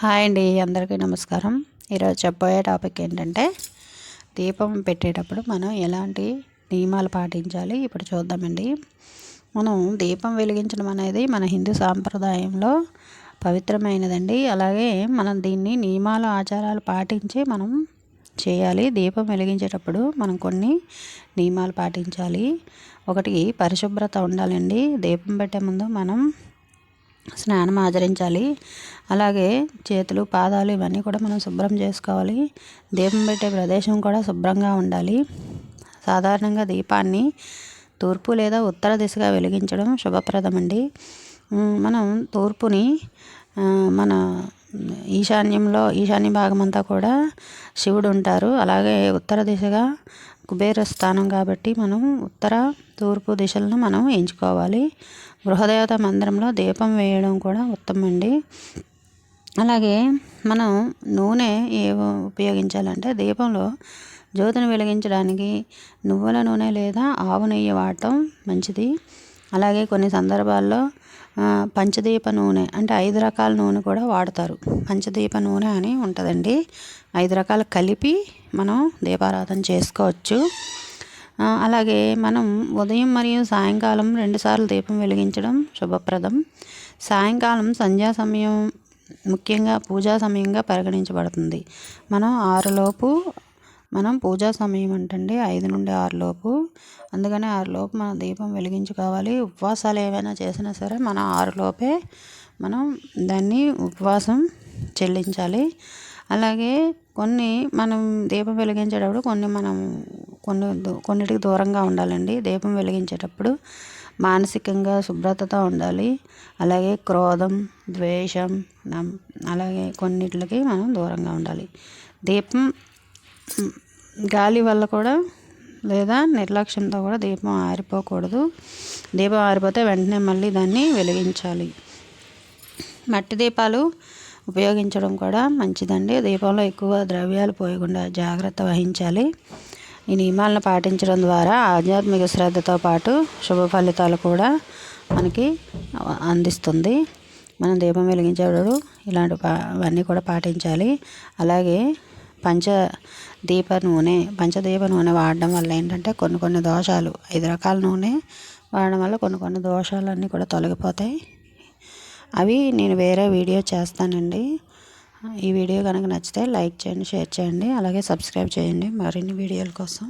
Hi అండి అందరికీ నమస్కారం. ఈరోజు చెప్పబోయే టాపిక్ ఏంటంటే దీపం పెట్టేటప్పుడు మనం ఎలాంటి నియమాలు పాటించాలి? ఇప్పుడు చూద్దామండి. మనం దీపం వెలిగించడం అనేది మన హిందూ సాంప్రదాయంలో పవిత్రమైనదండి. అలాగే మనం దీన్ని నియమాలు ఆచారాలు పాటించి మనం చేయాలి. దీపం వెలిగించేటప్పుడు మనం కొన్ని నియమాలు పాటించాలి. ఒకటి పరిశుభ్రత ఉండాలండి. దీపం పెట్టే ముందు మనం స్నానం ఆచరించాలి. అలాగే చేతులు పాదాలు ఇవన్నీ కూడా మనం శుభ్రం చేసుకోవాలి. దీపం పెట్టే ప్రదేశం కూడా శుభ్రంగా ఉండాలి. సాధారణంగా దీపాన్ని తూర్పు లేదా ఉత్తర దిశగా వెలిగించడం శుభప్రదమండి. మనం తూర్పుని మన ఈశాన్యంలో ఈశాన్య భాగం అంతా కూడా శివుడు ఉంటారు. అలాగే ఉత్తర దిశగా కుబేర స్థానం కాబట్టి మనం ఉత్తర తూర్పు దిశలను మనం ఎంచుకోవాలి. గృహదేవత మందిరంలో దీపం వేయడం కూడా ఉత్తమండి. అలాగే మనం నూనె ఏ ఉపయోగించాలంటే దీపంలో జ్యోతిని వెలిగించడానికి నువ్వుల నూనె లేదా ఆవు నెయ్యి వాడటం మంచిది. అలాగే కొన్ని సందర్భాల్లో పంచదీప నూనె అంటే ఐదు రకాల నూనె కూడా వాడతారు. పంచదీప నూనె అని ఉంటుందండి. ఐదు రకాలు కలిపి మనం దీపారాధన చేసుకోవచ్చు. అలాగే మనం ఉదయం మరియు సాయంకాలం రెండుసార్లు దీపం వెలిగించడం శుభప్రదం. సాయంకాలం సంధ్యా సమయం ముఖ్యంగా పూజా సమయంగా పరిగణించబడుతుంది. మనం ఆరులోపు మనం పూజా సమయం అంటండి ఐదు నుండి ఆరులోపు అందుకని ఆరులోపు మనం దీపం వెలిగించుకోవాలి. ఉపవాసాలు ఏవైనా చేసినా సరే మనం ఆరులోపే మనం దాన్ని ఉపవాసం చెల్లించాలి. అలాగే కొన్ని మనం దీపం వెలిగించేటప్పుడు కొన్ని మనం కొన్ని కొన్నిటికి దూరంగా ఉండాలండి. దీపం వెలిగించేటప్పుడు మానసికంగా శుభ్రతతో ఉండాలి. అలాగే క్రోధం ద్వేషం అలాగే కొన్నిటికి మనం దూరంగా ఉండాలి. దీపం గాలి వల్ల కూడా లేదా నిర్లక్ష్యంతో కూడా దీపం ఆరిపోకూడదు. దీపం ఆరిపోతే వెంటనే మళ్ళీ దాన్ని వెలిగించాలి. మట్టి దీపాలు ఉపయోగించడం కూడా మంచిదండి. దీపంలో ఎక్కువ ద్రవ్యాలు పోయకుండా జాగ్రత్త వహించాలి. ఈ నియమాలను పాటించడం ద్వారా ఆధ్యాత్మిక శ్రద్ధతో పాటు శుభ ఫలితాలు కూడా మనకి అందిస్తుంది. మనం దీపం వెలిగించేటప్పుడు ఇలాంటి అవన్నీ కూడా పాటించాలి. అలాగే పంచ దీప నూనె పంచదీప నూనె వాడడం వల్ల ఏంటంటే కొన్ని కొన్ని దోషాలు ఐదు రకాల నూనె వాడడం వల్ల కొన్ని కొన్ని దోషాలన్నీ కూడా తొలగిపోతాయి. అవి నేను వేరే వీడియో చేస్తానండి. ఈ వీడియో కనుక నచ్చితే లైక్ చేయండి షేర్ చేయండి అలాగే సబ్స్క్రైబ్ చేయండి. మరిన్ని వీడియోల కోసం